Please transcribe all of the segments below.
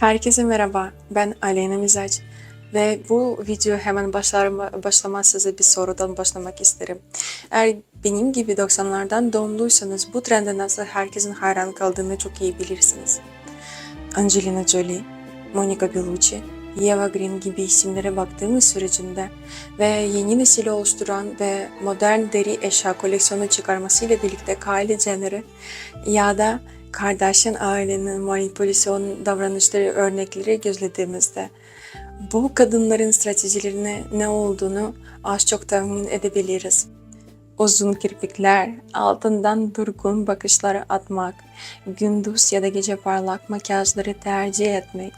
Herkese merhaba, ben Aleyna Mizaç ve bu video hemen başlar, başlamasız bir sorudan başlamak isterim. Eğer benim gibi 90'lardan doğumluysanız bu trende nasıl herkesin hayran kaldığını çok iyi bilirsiniz. Angelina Jolie, Monica Bellucci, Eva Green gibi isimlere baktığımız sürecinde ve yeni nesili oluşturan ve modern deri eşya koleksiyonu çıkarmasıyla birlikte Kylie Jenner'ı ya da Kardashian ailenin manipülasyon davranışları örnekleri gözlediğimizde bu kadınların stratejilerine ne olduğunu az çok tahmin edebiliriz. Uzun kirpikler, altından durgun bakışları atmak, gündüz ya da gece parlak makyajları tercih etmek,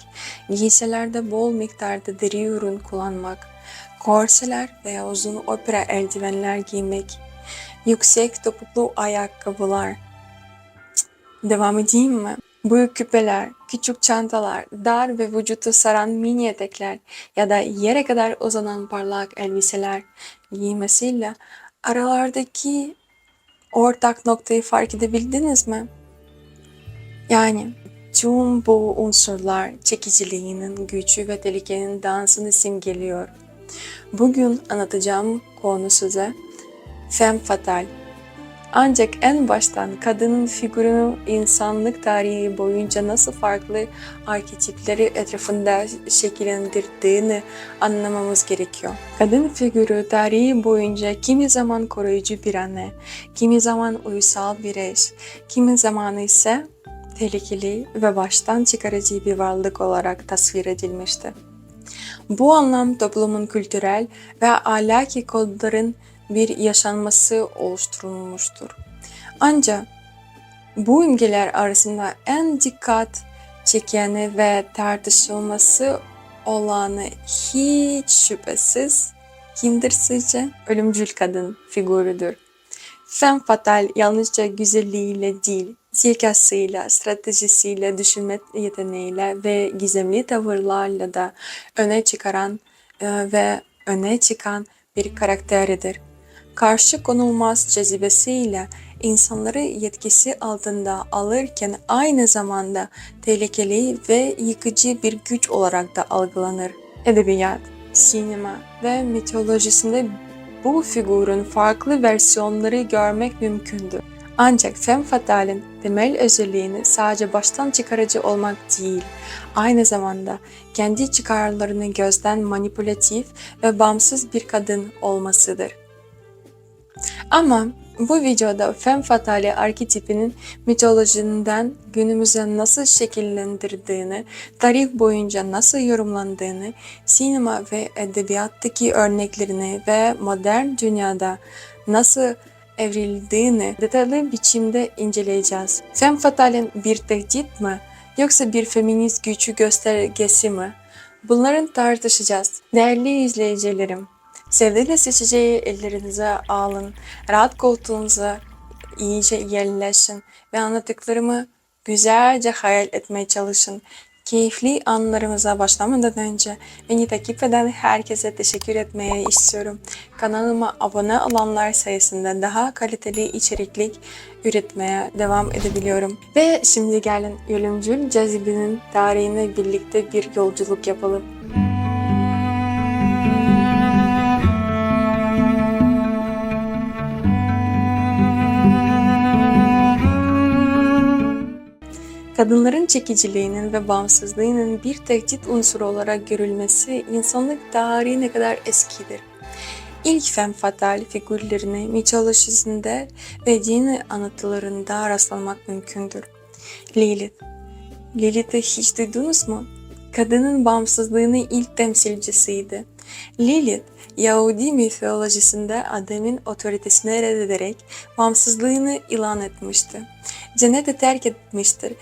giysilerde bol miktarda deri ürün kullanmak, korseler veya uzun opera eldivenler giymek, yüksek topuklu ayakkabılar, Devam edeyim mi? Büyük küpeler, küçük çantalar, dar ve vücutu saran mini etekler ya da yere kadar uzanan parlak elbiseler giymesiyle aralardaki ortak noktayı fark edebildiniz mi? Yani tüm bu unsurlar çekiciliğinin, gücü ve tehlikenin dansını simgeliyor. Bugün anlatacağım konu size femme fatale ancak en baştan kadının figürünü insanlık tarihi boyunca nasıl farklı arketipleri etrafında şekillendirdiğini anlamamız gerekiyor. Kadın figürü tarihi boyunca kimi zaman koruyucu bir anne, kimi zaman uysal bir eş, kimi zaman ise tehlikeli ve baştan çıkarıcı bir varlık olarak tasvir edilmişti. Bu anlam toplumun kültürel ve ahlaki kodların bir yaşanması oluşturulmuştur. Ancak bu imgeler arasında en dikkat çekeni ve tartışılması olanı hiç şüphesiz kimdir sizce? Ölümcül kadın figürüdür. Femme fatale yalnızca güzelliğiyle değil, zekasıyla, stratejisiyle, düşünme yeteneğiyle ve gizemli tavırlarla da öne çıkaran e, ve öne çıkan bir karakteridir karşı konulmaz cezibesiyle insanları yetkisi altında alırken aynı zamanda tehlikeli ve yıkıcı bir güç olarak da algılanır. Edebiyat, sinema ve mitolojisinde bu figürün farklı versiyonları görmek mümkündür. Ancak femme fatale'in temel özelliğini sadece baştan çıkarıcı olmak değil, aynı zamanda kendi çıkarlarını gözden manipülatif ve bağımsız bir kadın olmasıdır. Ama bu videoda femme fatale arketipinin mitolojiden günümüze nasıl şekillendirdiğini, tarih boyunca nasıl yorumlandığını, sinema ve edebiyattaki örneklerini ve modern dünyada nasıl evrildiğini detaylı biçimde inceleyeceğiz. Femme fatale'in bir tehdit mi yoksa bir feminist gücü göstergesi mi? Bunların tartışacağız. Değerli izleyicilerim, Sevdiğiniz seçeceği ellerinize alın. Rahat koltuğunuza iyice yerleşin ve anlattıklarımı güzelce hayal etmeye çalışın. Keyifli anlarımıza başlamadan önce beni takip eden herkese teşekkür etmeye istiyorum. Kanalıma abone olanlar sayesinde daha kaliteli içeriklik üretmeye devam edebiliyorum. Ve şimdi gelin ölümcül cazibenin tarihine birlikte bir yolculuk yapalım. Kadınların çekiciliğinin ve bağımsızlığının bir tehdit unsuru olarak görülmesi insanlık tarihi ne kadar eskidir. İlk femme fatale figürlerine mitolojisinde ve din anlatılarında rastlamak mümkündür. Lilith. Lilith'i hiç duydunuz mu? Kadının bağımsızlığının ilk temsilcisiydi. Lilith, Yahudi mitolojisinde Adem'in otoritesini reddederek bağımsızlığını ilan etmişti. Cenneti terk etmiştir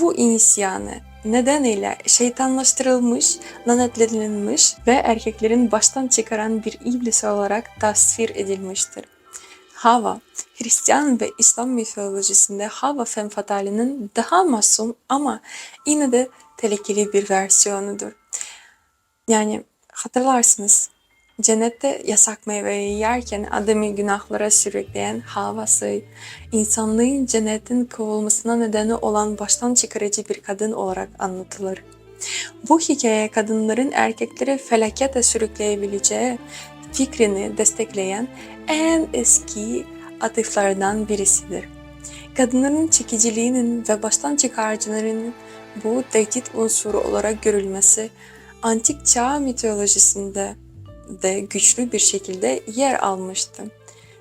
bu isyanı nedeniyle şeytanlaştırılmış, lanetlenilmiş ve erkeklerin baştan çıkaran bir iblis olarak tasvir edilmiştir. Hava, Hristiyan ve İslam mitolojisinde Hava femme fatale'nin daha masum ama yine de tehlikeli bir versiyonudur. Yani hatırlarsınız Cennette yasak meyveyi yerken adamı günahlara sürükleyen Havva'sı, insanlığın cennetin kovulmasına nedeni olan baştan çıkarıcı bir kadın olarak anlatılır. Bu hikaye kadınların erkekleri felakete sürükleyebileceği fikrini destekleyen en eski atıflardan birisidir. Kadınların çekiciliğinin ve baştan çıkarıcıların bu tehdit unsuru olarak görülmesi antik çağ mitolojisinde de güçlü bir şekilde yer almıştı.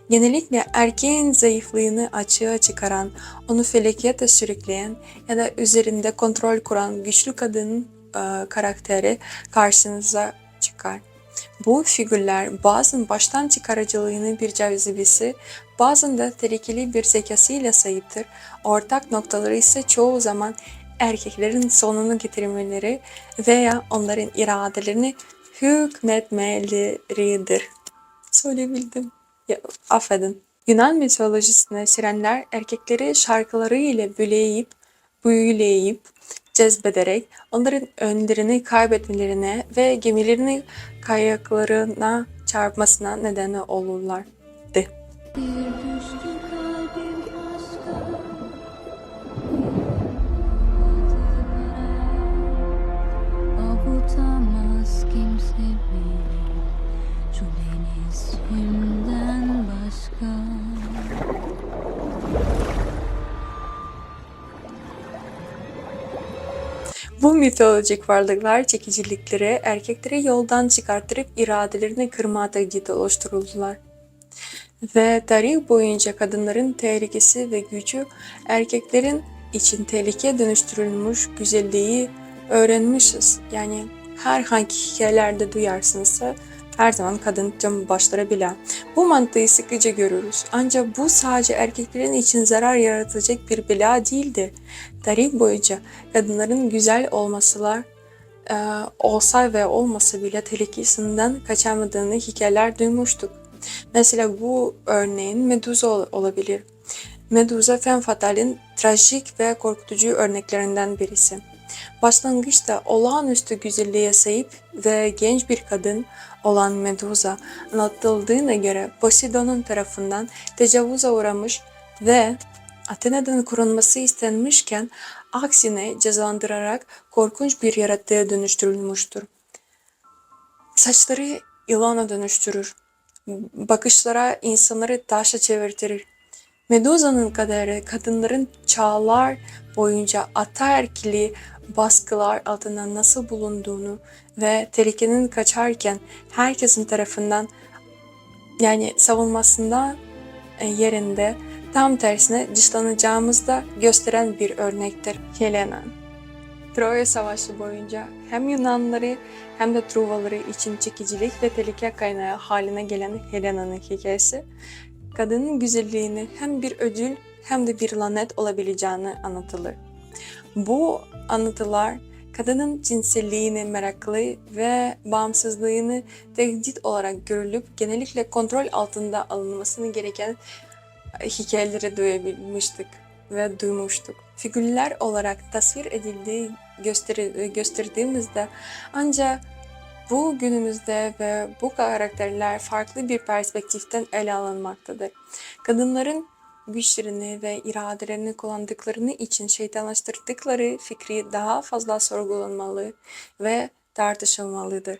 Genellikle erkeğin zayıflığını açığa çıkaran, onu felakete sürükleyen ya da üzerinde kontrol kuran güçlü kadının e, karakteri karşınıza çıkar. Bu figürler bazen baştan çıkarıcılığını bir cazibesi, bazen de tehlikeli bir zekasıyla sahiptir. Ortak noktaları ise çoğu zaman erkeklerin sonunu getirmeleri veya onların iradelerini hükmetmeleridir. Söyleyebildim. Ya, affedin. Yunan mitolojisinde sirenler erkekleri şarkılarıyla büleyip, büyüleyip, cezbederek onların önlerini kaybetmelerine ve gemilerini kayaklarına çarpmasına neden olurlardı. Bir düştü Bu mitolojik varlıklar çekicilikleri erkekleri yoldan çıkartırıp iradelerini kırma tehdidi oluşturuldular. Ve tarih boyunca kadınların tehlikesi ve gücü erkeklerin için tehlike dönüştürülmüş güzelliği öğrenmişiz. Yani her hangi hikayelerde duyarsınızsa her zaman kadın tüm başları bile. Bu mantığı sıkıca görürüz. Ancak bu sadece erkeklerin için zarar yaratacak bir bela değildir. Tarih boyunca kadınların güzel olmasılar e, olsa ve olmasa bile tehlikesinden kaçamadığını hikayeler duymuştuk. Mesela bu örneğin Medusa ol- olabilir. Medusa Femme Fatale'in trajik ve korkutucu örneklerinden birisi. Başlangıçta olağanüstü güzelliğe sahip ve genç bir kadın olan Medusa anlatıldığına göre Poseidon'un tarafından tecavüze uğramış ve Athena'dan korunması istenmişken aksine cezalandırarak korkunç bir yaratığa dönüştürülmüştür. Saçları yılana dönüştürür. Bakışlara insanları taşa çevirtirir. Medusa'nın kaderi kadınların çağlar boyunca ataerkili baskılar altında nasıl bulunduğunu ve tehlikenin kaçarken herkesin tarafından yani savunmasında e, yerinde tam tersine dışlanacağımızı da gösteren bir örnektir Helena. Troya Savaşı boyunca hem Yunanlıları hem de Truvaları için çekicilik ve tehlike kaynağı haline gelen Helena'nın hikayesi, kadının güzelliğini hem bir ödül hem de bir lanet olabileceğini anlatılır. Bu anlatılar kadının cinselliğini meraklı ve bağımsızlığını tehdit olarak görülüp genellikle kontrol altında alınmasını gereken hikayeleri duyabilmiştik ve duymuştuk. Figürler olarak tasvir edildiği gösteri, gösterdiğimizde ancak bu günümüzde ve bu karakterler farklı bir perspektiften ele alınmaktadır. Kadınların güçlerini ve iradelerini kullandıklarını için şeytanlaştırdıkları fikri daha fazla sorgulanmalı ve tartışılmalıdır.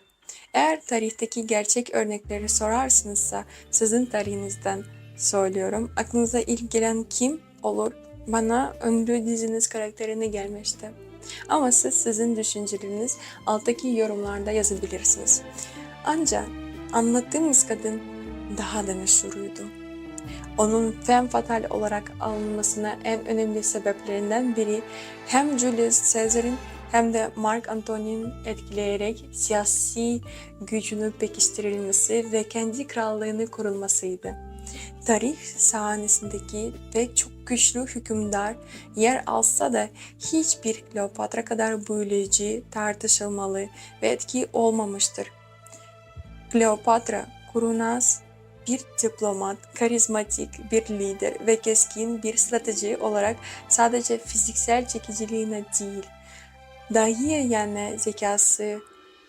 Eğer tarihteki gerçek örnekleri sorarsınızsa sizin tarihinizden söylüyorum. Aklınıza ilk gelen kim olur? Bana ünlü diziniz karakterini gelmişti. Ama siz sizin düşünceleriniz alttaki yorumlarda yazabilirsiniz. Ancak anlattığımız kadın daha da meşhuruydu. Onun femme fatale olarak alınmasına en önemli sebeplerinden biri hem Julius Caesar'ın hem de Mark Antony'nin etkileyerek siyasi gücünü pekiştirilmesi ve kendi krallığını kurulmasıydı. Tarih sahnesindeki pek çok güçlü hükümdar yer alsa da hiçbir Kleopatra kadar büyüleyici, tartışılmalı ve etki olmamıştır. Kleopatra, kurnaz, bir diplomat, karizmatik bir lider ve keskin bir strateji olarak sadece fiziksel çekiciliğine değil, dahi yani zekası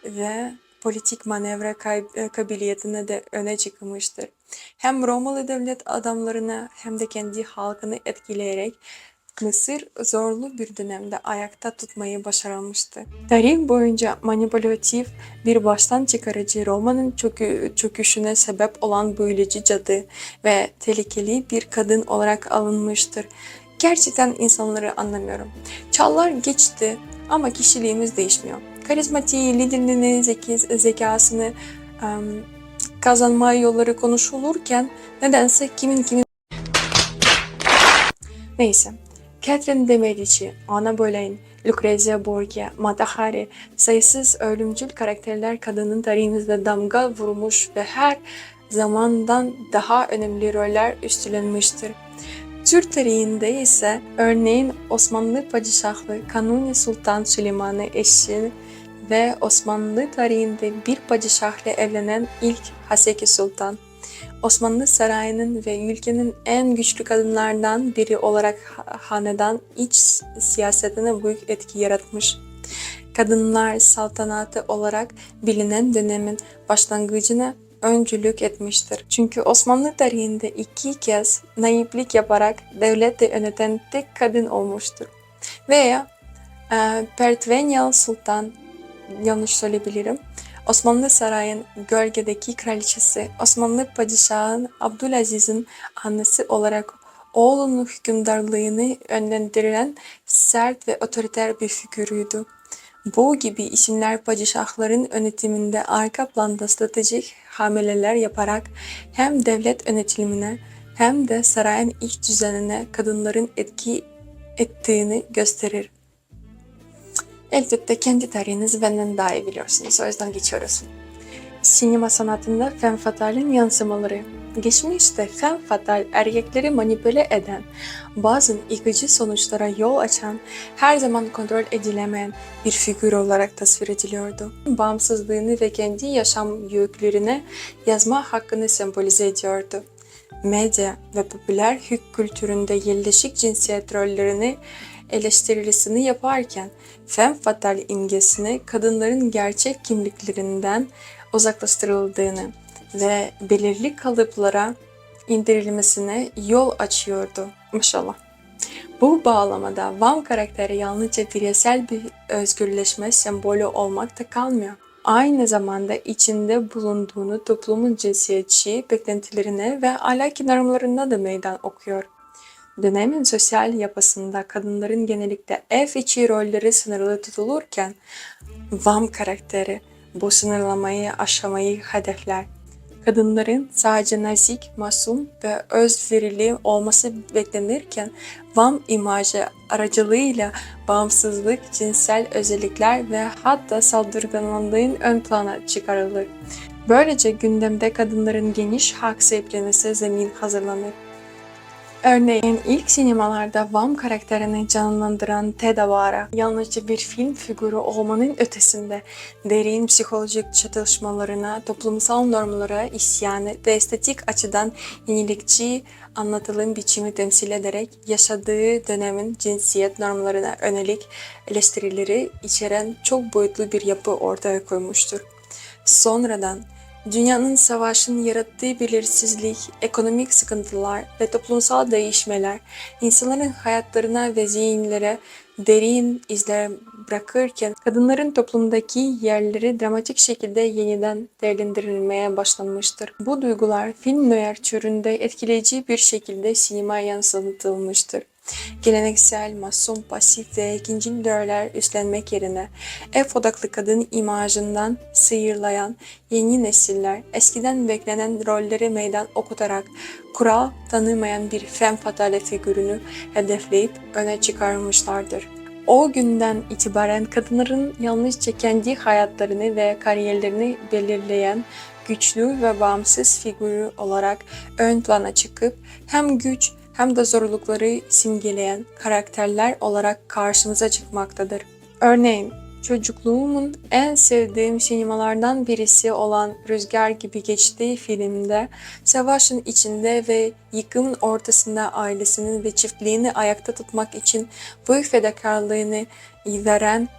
ve politik manevra e, kabiliyetine de öne çıkmıştır. Hem Romalı devlet adamlarını hem de kendi halkını etkileyerek Mısır zorlu bir dönemde ayakta tutmayı başarmıştı. Tarih boyunca manipülatif bir baştan çıkarıcı Roma'nın çökü, çöküşüne sebep olan büyüleyici cadı ve tehlikeli bir kadın olarak alınmıştır. Gerçekten insanları anlamıyorum. Çağlar geçti ama kişiliğimiz değişmiyor. Karizmatiği, liderliğini, zekasını em, kazanma yolları konuşulurken nedense kimin kimin Neyse. Catherine de Medici, Anna Boleyn, Lucrezia Borgia, Mata Hari, sayısız ölümcül karakterler kadının tarihimizde damga vurmuş ve her zamandan daha önemli roller üstlenmiştir. Türk tarihinde ise örneğin Osmanlı Padişahlı Kanuni Sultan Süleyman'ı eşi ve Osmanlı tarihinde bir padişahla evlenen ilk Haseki Sultan. Osmanlı Sarayı'nın ve ülkenin en güçlü kadınlardan biri olarak ha- hanedan iç siyasetine büyük etki yaratmış. Kadınlar saltanatı olarak bilinen dönemin başlangıcına öncülük etmiştir. Çünkü Osmanlı tarihinde iki kez naiplik yaparak devleti yöneten tek kadın olmuştur. Veya e, Pertvenyal Sultan, yanlış söyleyebilirim, Osmanlı Sarayı'nın gölgedeki kraliçesi, Osmanlı Padişahı Abdülaziz'in annesi olarak oğlunun hükümdarlığını yönlendiren sert ve otoriter bir figürüydü. Bu gibi isimler padişahların yönetiminde arka planda stratejik hamleler yaparak hem devlet yönetimine hem de sarayın iç düzenine kadınların etki ettiğini gösterir. Elbette kendi tarihinizi benden daha iyi biliyorsunuz. O yüzden geçiyoruz. Sinema sanatında femme fatale'in yansımaları. Geçmişte femme fatale erkekleri manipüle eden, bazı yıkıcı sonuçlara yol açan, her zaman kontrol edilemeyen bir figür olarak tasvir ediliyordu. Bağımsızlığını ve kendi yaşam yüklerine yazma hakkını sembolize ediyordu. Medya ve popüler hük kültüründe yerleşik cinsiyet rollerini eleştirisini yaparken femme fatale imgesini kadınların gerçek kimliklerinden uzaklaştırıldığını ve belirli kalıplara indirilmesine yol açıyordu. Maşallah. Bu bağlamada Vam karakteri yalnızca bireysel bir özgürleşme sembolü olmakta kalmıyor. Aynı zamanda içinde bulunduğunu toplumun cinsiyetçi beklentilerine ve ahlaki normlarına da meydan okuyor. Dönemin sosyal yapısında kadınların genellikle ev içi rolleri sınırlı tutulurken Vam karakteri bu sınırlamayı aşamayı hedefler. Kadınların sadece nazik, masum ve özverili olması beklenirken Vam imajı aracılığıyla bağımsızlık, cinsel özellikler ve hatta saldırganlığın ön plana çıkarılır. Böylece gündemde kadınların geniş hak sahiplenmesi zemin hazırlanır. Örneğin ilk sinemalarda Vam karakterini canlandıran Ted Avara yalnızca bir film figürü olmanın ötesinde derin psikolojik çatışmalarına, toplumsal normlara isyanı ve estetik açıdan yenilikçi anlatılım biçimi temsil ederek yaşadığı dönemin cinsiyet normlarına yönelik eleştirileri içeren çok boyutlu bir yapı ortaya koymuştur. Sonradan Dünyanın savaşın yarattığı belirsizlik, ekonomik sıkıntılar ve toplumsal değişmeler insanların hayatlarına ve zihinlere derin izler bırakırken kadınların toplumdaki yerleri dramatik şekilde yeniden değerlendirilmeye başlanmıştır. Bu duygular film noir türünde etkileyici bir şekilde sinemaya yansıtılmıştır. Geleneksel, masum, pasif ve ikinci roller üstlenmek yerine ev odaklı kadın imajından sıyrılayan yeni nesiller eskiden beklenen rolleri meydan okutarak kural tanımayan bir femme fatale figürünü hedefleyip öne çıkarmışlardır. O günden itibaren kadınların yalnızca kendi hayatlarını ve kariyerlerini belirleyen güçlü ve bağımsız figürü olarak ön plana çıkıp hem güç hem de zorlukları simgeleyen karakterler olarak karşımıza çıkmaktadır. Örneğin çocukluğumun en sevdiğim sinemalardan birisi olan Rüzgar gibi geçtiği filmde savaşın içinde ve yıkımın ortasında ailesinin ve çiftliğini ayakta tutmak için büyük fedakarlığını veren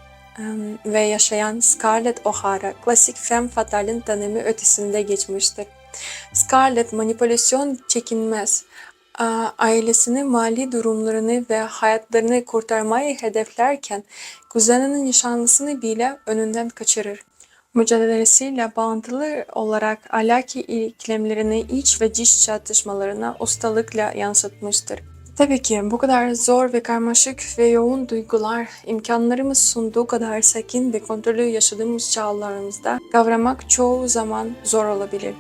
ve yaşayan Scarlett O'Hara klasik femme fatale'in tanımı ötesinde geçmiştir. Scarlett manipülasyon çekinmez ailesini, mali durumlarını ve hayatlarını kurtarmayı hedeflerken kuzeninin nişanlısını bile önünden kaçırır. Mücadelesiyle bağlantılı olarak ahlaki ikilemlerini iç ve dış çatışmalarına ustalıkla yansıtmıştır. Tabii ki bu kadar zor ve karmaşık ve yoğun duygular imkanlarımız sunduğu kadar sakin ve kontrollü yaşadığımız çağlarımızda kavramak çoğu zaman zor olabilir.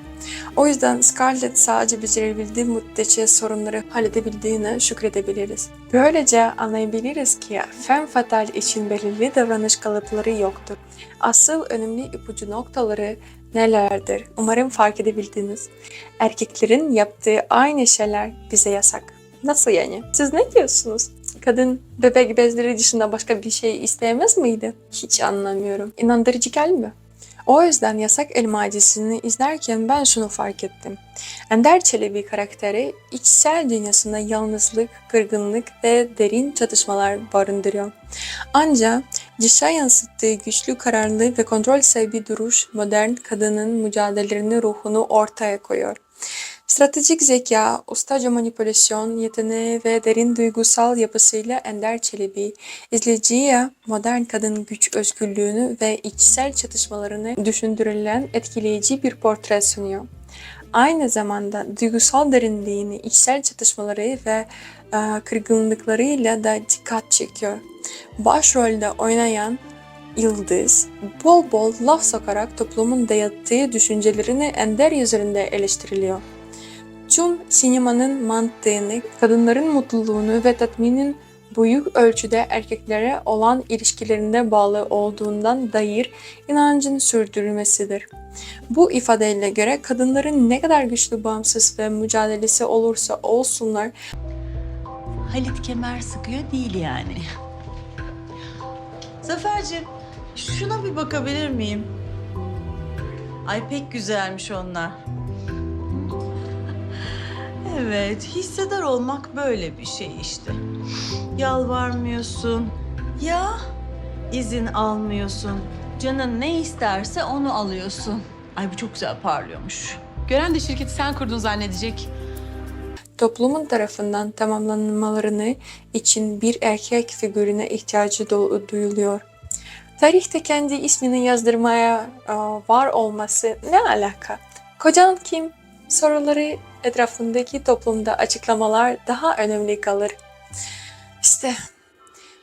O yüzden Scarlett sadece becerebildiği müddetçe sorunları halledebildiğine şükredebiliriz. Böylece anlayabiliriz ki femme fatale için belirli davranış kalıpları yoktur. Asıl önemli ipucu noktaları nelerdir? Umarım fark edebildiniz. Erkeklerin yaptığı aynı şeyler bize yasak. Nasıl yani? Siz ne diyorsunuz? Kadın bebek bezleri dışında başka bir şey isteyemez miydi? Hiç anlamıyorum. İnandırıcı gelmiyor. O yüzden Yasak Elma dizisini izlerken ben şunu fark ettim. Ender Çelebi karakteri içsel dünyasında yalnızlık, kırgınlık ve derin çatışmalar barındırıyor. Ancak dışa yansıttığı güçlü, kararlı ve kontrol sahibi duruş modern kadının mücadelelerini ruhunu ortaya koyuyor. Stratejik zeka, ustaca manipülasyon yeteneği ve derin duygusal yapısıyla Ender Çelebi, izleyiciye modern kadın güç özgürlüğünü ve içsel çatışmalarını düşündürülen etkileyici bir portre sunuyor. Aynı zamanda duygusal derinliğini, içsel çatışmaları ve e, kırgınlıklarıyla da dikkat çekiyor. Başrolde oynayan Yıldız, bol bol laf sokarak toplumun dayattığı düşüncelerini Ender üzerinde eleştiriliyor. Tüm sinemanın mantığını, kadınların mutluluğunu ve tatminin büyük ölçüde erkeklere olan ilişkilerinde bağlı olduğundan dair inancın sürdürülmesidir. Bu ifadeyle göre kadınların ne kadar güçlü, bağımsız ve mücadelesi olursa olsunlar Halit kemer sıkıyor değil yani. Zaferciğim, şuna bir bakabilir miyim? Ay pek güzelmiş onlar. Evet, hisseder olmak böyle bir şey işte. Yalvarmıyorsun. Ya izin almıyorsun. Canın ne isterse onu alıyorsun. Ay bu çok güzel parlıyormuş. Gören de şirketi sen kurdun zannedecek. toplumun tarafından tamamlanmalarını için bir erkek figürüne ihtiyacı duyuluyor. Tarihte kendi ismini yazdırmaya var olması ne alaka? Kocan kim? Soruları etrafındaki toplumda açıklamalar daha önemli kalır. İşte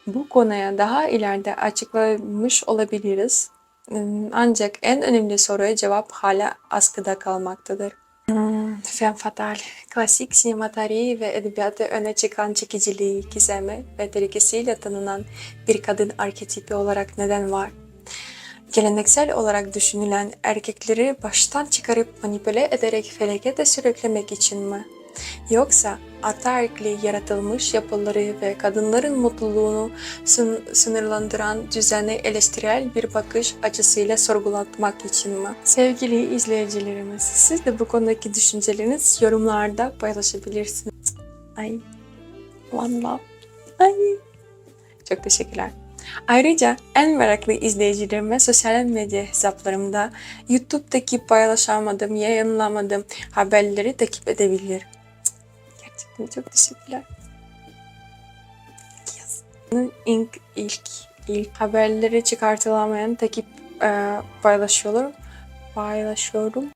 bu konuya daha ileride açıklamış olabiliriz. Ancak en önemli soruya cevap hala askıda kalmaktadır. Hmm, Femme Fatale, klasik sinema tarihi ve edebiyatı öne çıkan çekiciliği, gizemi ve tehlikesiyle tanınan bir kadın arketipi olarak neden var? Geleneksel olarak düşünülen erkekleri baştan çıkarıp manipüle ederek felakete sürüklemek için mi? Yoksa ataerkli yaratılmış yapıları ve kadınların mutluluğunu sın- sınırlandıran düzeni eleştirel bir bakış açısıyla sorgulatmak için mi? Sevgili izleyicilerimiz, siz de bu konudaki düşünceleriniz yorumlarda paylaşabilirsiniz. Ay, one love. Ay. Çok teşekkürler. Ayrıca en meraklı izleyicilerime sosyal medya hesaplarımda YouTube'daki paylaşamadığım, yayınlamadığım haberleri takip edebilir. Gerçekten çok teşekkürler. Yes. İlk, ilk, ilk haberleri çıkartılamayan takip e, paylaşıyorum. Paylaşıyorum.